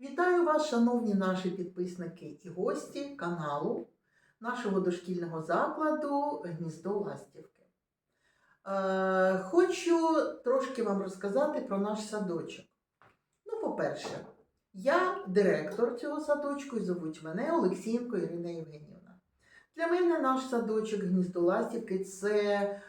Вітаю вас, шановні наші підписники і гості каналу нашого дошкільного закладу Гніздо Ластівки. Е, хочу трошки вам розказати про наш садочок. Ну, по-перше, я директор цього садочку і зовуть мене Олексієнко Ірина Євгенівна. Для мене наш садочок Гніздо Ластівки це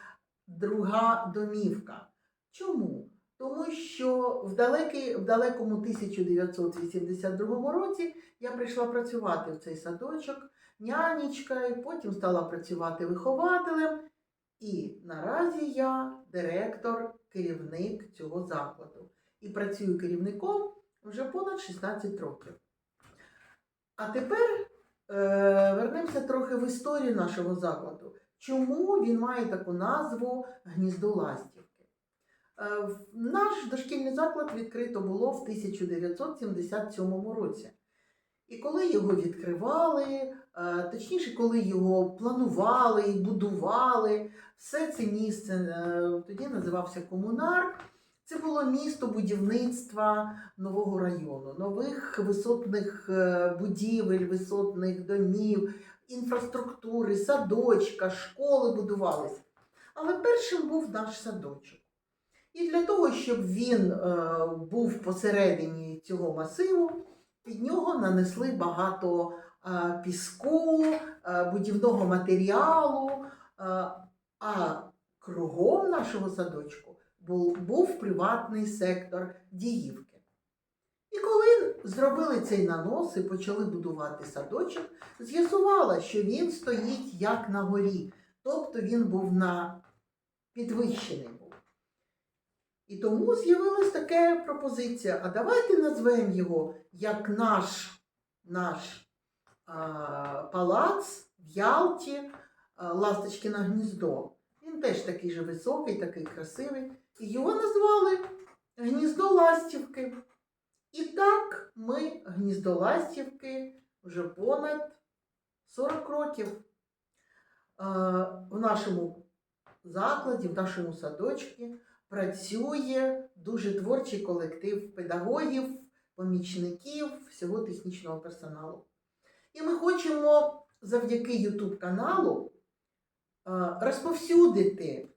друга домівка. Чому? Тому що в, далекий, в далекому 1982 році я прийшла працювати в цей садочок нянечкою, потім стала працювати вихователем. І наразі я директор, керівник цього закладу. І працюю керівником вже понад 16 років. А тепер е, вернемося трохи в історію нашого закладу. Чому він має таку назву Гніздо Ластівки? Е, Наш дошкільний заклад відкрито було в 1977 році. І коли його відкривали, е, точніше, коли його планували і будували, все це місце е, тоді називався Комунар. Це було місто будівництва нового району, нових висотних будівель, висотних домів, інфраструктури, садочка, школи будувалися. Але першим був наш садочок. І для того, щоб він е, був посередині цього масиву, під нього нанесли багато е, піску, е, будівного матеріалу, а кругом нашого садочку був, приватний сектор Діївки. І коли зробили цей нанос і почали будувати садочок, з'ясувала, що він стоїть як на горі, тобто він був на підвищений. І тому з'явилась така пропозиція: а давайте назвемо його як наш, наш а, палац в Ялті, а, Ласточкине гніздо. Він теж такий же високий, такий красивий. І його назвали Гніздо Ластівки. І так ми гніздо Ластівки вже понад 40 років. А, В нашому закладі, в нашому садочку працює дуже творчий колектив педагогів, помічників, всього технічного персоналу. І ми хочемо завдяки YouTube каналу е, розповсюдити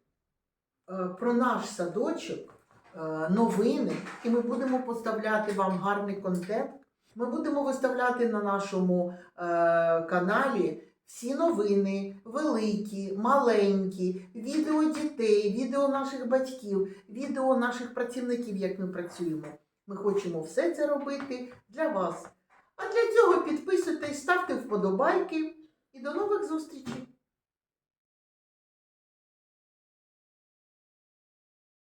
е, про наш садочок е, новини, і ми будемо поставляти вам гарний контент. Ми будемо виставляти на нашому каналі всі новини, великі, маленькі, відео дітей, відео наших батьків, відео наших працівників, як ми працюємо. Ми хочемо все це робити для вас. А для цього підписуйтесь, ставте вподобайки і до нових зустрічей!